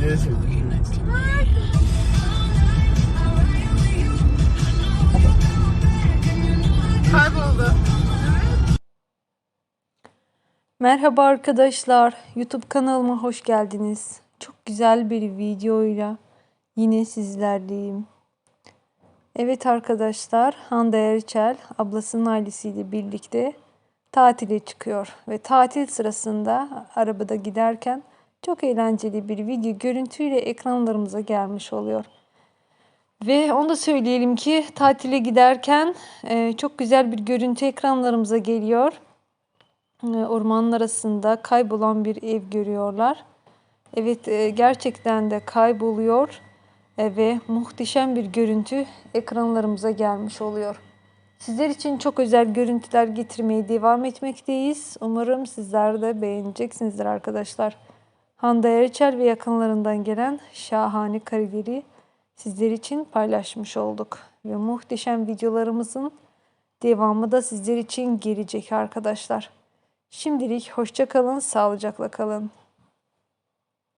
Diye Merhaba arkadaşlar. YouTube kanalıma hoş geldiniz. Çok güzel bir videoyla yine sizlerleyim. Evet arkadaşlar, Hande Erçel ablasının ailesiyle birlikte tatile çıkıyor ve tatil sırasında arabada giderken çok eğlenceli bir video görüntüyle ekranlarımıza gelmiş oluyor. Ve onu da söyleyelim ki tatile giderken e, çok güzel bir görüntü ekranlarımıza geliyor. E, Ormanın arasında kaybolan bir ev görüyorlar. Evet e, gerçekten de kayboluyor E, ve muhteşem bir görüntü ekranlarımıza gelmiş oluyor. Sizler için çok özel görüntüler getirmeye devam etmekteyiz. Umarım sizler de beğeneceksinizdir arkadaşlar. Hande Erçel ve yakınlarından gelen şahane kareleri sizler için paylaşmış olduk. Ve muhteşem videolarımızın devamı da sizler için gelecek arkadaşlar. Şimdilik hoşça kalın, sağlıcakla kalın.